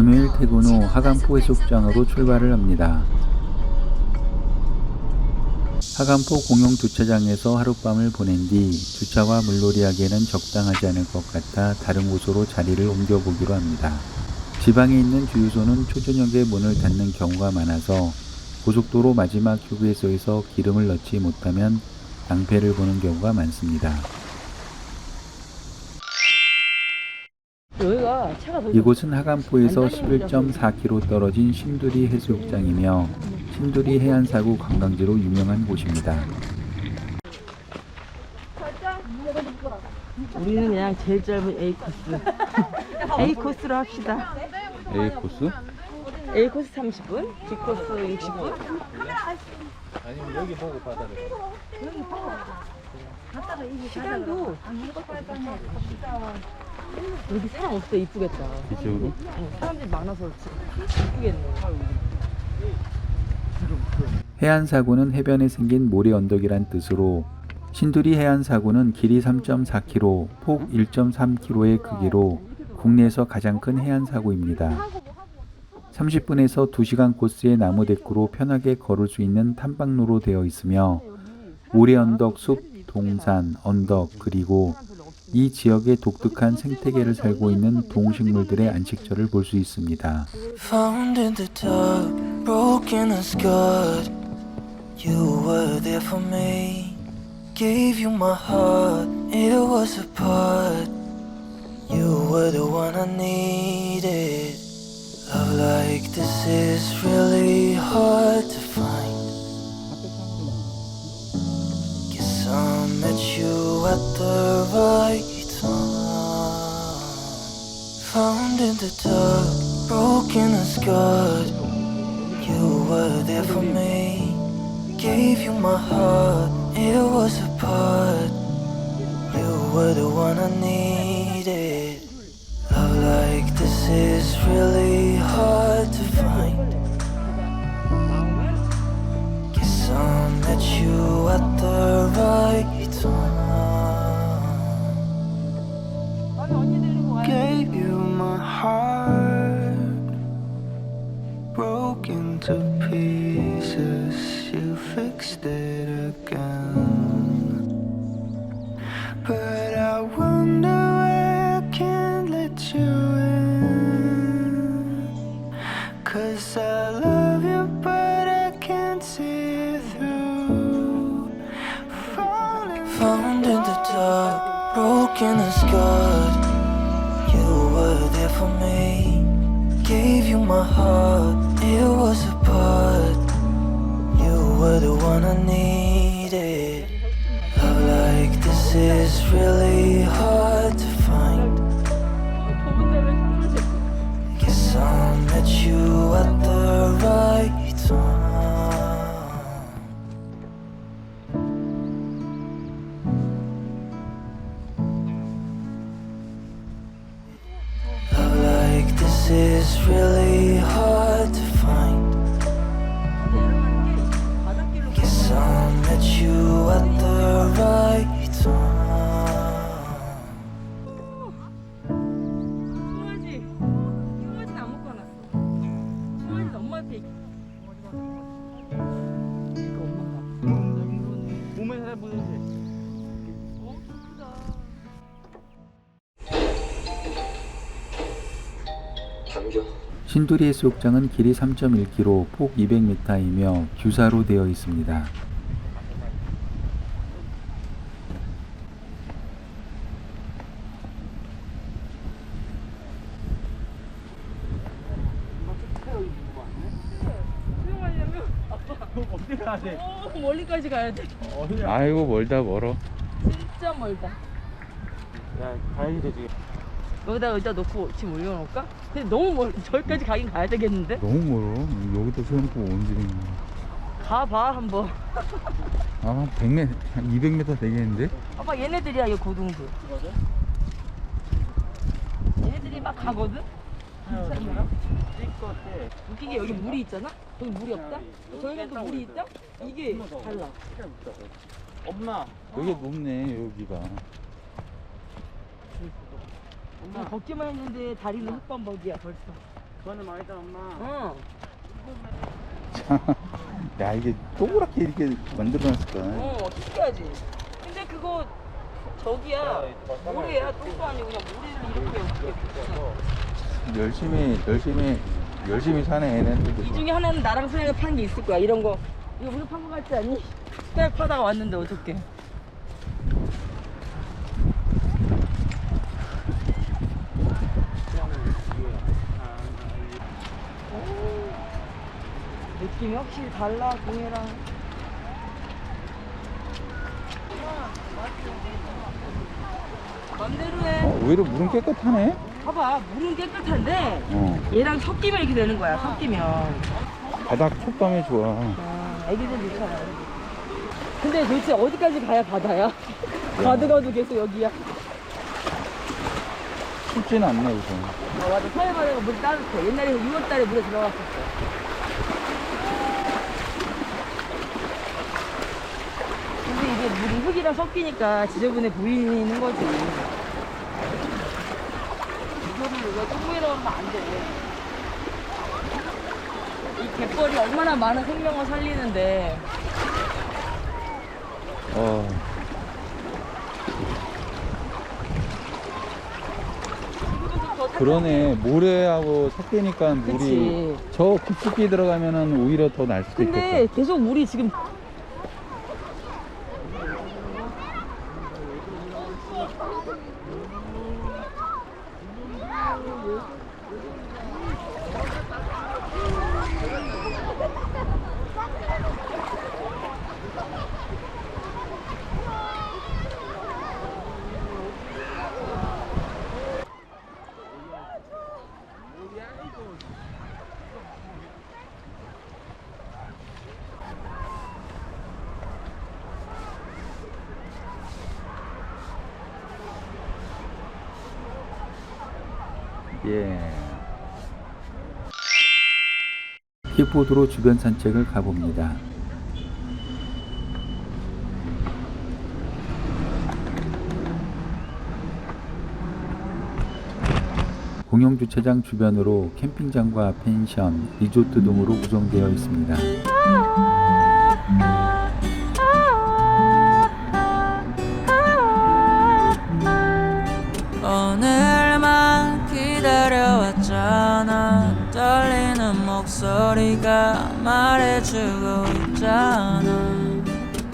금요일 퇴근 후 하간포 해수욕장으로 출발을 합니다. 하간포 공용 주차장에서 하룻밤을 보낸 뒤 주차와 물놀이하기에는 적당하지 않을 것 같아 다른 곳으로 자리를 옮겨보기로 합니다. 지방에 있는 주유소는 초저녁에 문을 닫는 경우가 많아서 고속도로 마지막 휴게소에서 기름을 넣지 못하면 낭패를 보는 경우가 많습니다. 이곳은 하간포에서 11.4km 떨어진 신두리 해수욕장이며 신두리 해안사구 관광지로 유명한 곳입니다. 우리는 그냥 제일 짧은 A 코스. A 코스로 합시다. A 코스? A 코스 30분 B 코스 60분. 아니면 여기 보고 바다를. 시간도 여기 사람 없어 이쁘겠다 이쪽으로? 어, 사람들이 많아서. 이쁘겠네 해안사구는 해변에 생긴 모래 언덕이란 뜻으로 신두리 해안사구는 길이 3.4km, 폭 1.3km의 크기로 국내에서 가장 큰 해안사구입니다. 30분에서 2시간 코스의 나무 데크로 편하게 걸을 수 있는 탐방로로 되어 있으며 모래 언덕, 숲, 동산, 언덕 그리고 이 지역의 독특한 생태계를 살고 있는 동식물들의 안식처를 볼 수 있습니다. At the right time. Found in the dark, broken and scarred. You were there for me. Gave you my heart, it was a part. You were the one I needed. Love like this is really hard to find. Guess I met you at the right time. Fixed it again. But I wonder why I can't let you in. Cause I love you, but I can't see through. Falling Found in the dark, broken and scarred. You were there for me. Gave you my heart, it was a part. Were the one I needed. Love like this is really hard to find. Guess I met you at the right time. 신두리 해수욕장은 길이 3.1km, 폭 200m이며 규사로 되어 있습니다. 어 멀리까지 가야 돼? 아이고 멀다 멀어. 진짜 멀다 야 가야지 되지. 여기다 의자 놓고 짐 올려놓을까? 근데 너무 멀 저기까지 가긴 가야 되겠는데? 너무 멀어. 여기다 세워놓고 온지는 가봐 한번 아마 100m, 한 200m 되겠는데? 아빠 얘네들이야 이 고등들 얘네들이 막 가거든? 웃기게 여기 물이 있잖아? 여기 물이 없다? 저기도 물이 있다? 이게 달라 엄마. 여기 높네 여기가. 나 걷기만 했는데 다리는 흑범벅이야 벌써 그거는 많이다 엄마. 어. 야 이게 동그랗게 이렇게 만들어놨을까? 어, 어떻게 하지? 근데 그거 저기야 모래야 똥도 아니고 그냥 모래를 이렇게 이렇게 붙여. 열심히 열심히 열심히 사네. 이 중에 하나는 나랑 소영이가 판게 있을 거야. 이런 거 이거 무슨 판거 같지 않니? 딱 파다가 왔는데 어떡해? 느낌이 확실히 달라 동해랑. 맘대로 해. 어, 오히려 물은 깨끗하네. 봐봐 물은 깨끗한데 어 얘랑 섞이면 이렇게 되는 거야. 섞이면. 바닥 촉감이 좋아. 아, 애기들 좋잖아. 근데 도대체 어디까지 가야 바다야? 가도 가도 계속 여기야. 춥지는 않네 우선. 아, 맞아. 서해 바다가 물이 따뜻해. 옛날에 6월달에 물에 들어갔었어. 근데 이게 물이 흙이랑 섞이니까 지저분해 보이는 거지. 이거를 왜 똥물에 넣으면 안 돼. 이 갯벌이 얼마나 많은 생명을 살리는데. 어. 그러네 모래하고 섞이니까 물이 그치. 저 깊숙이 들어가면은 오히려 더 날 수도 근데 있겠다. 계속 물이 지금 예. 킥보드로 주변 산책을 가봅니다. 공영 주차장 주변으로 캠핑장과 펜션, 리조트 등으로 구성되어 있습니다. 목소리가 말해주고 있잖아.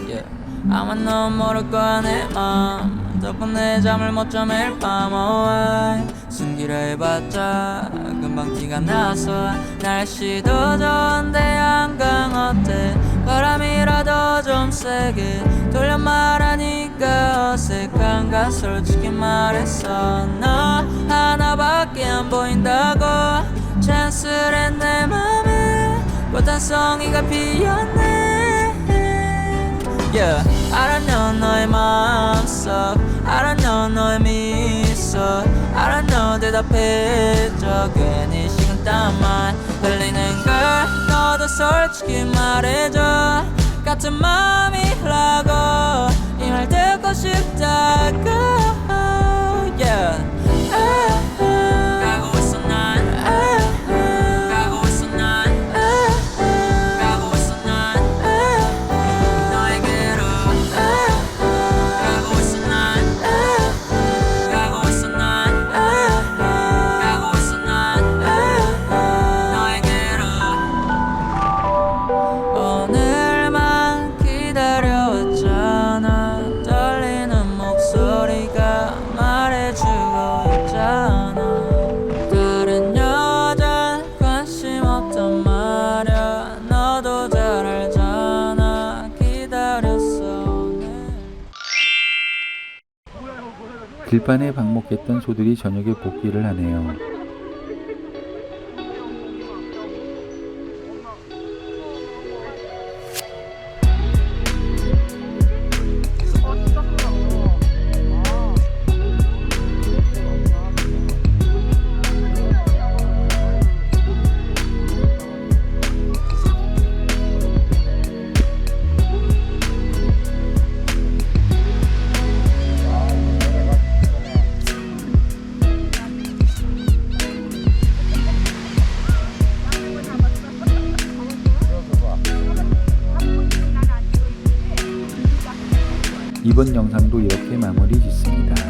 Yeah. 아마 넌 모를 거야 내맘 덕분에 잠을 못잠 매일 밤 oh, 숨기려 해봤자 금방 티가 나서 날씨도 좋은데 한강 어때? 바람이라도 좀 세게 돌려 말하니까 어색한가 솔직히 말했어 너 하나밖에 안 보인다고. 찬스를 내 단송이가 피었네 yeah. 알아know 너의 마음속. 알아know 너의 미소 알아know 대답해줘. 괜히 식은땀만 흘리는 걸. 너도 솔직히 말해줘. 같은 맘이라 들판에 방목했던 소들이 저녁에 복귀를 하네요. 이번 영상도 이렇게 마무리 짓습니다.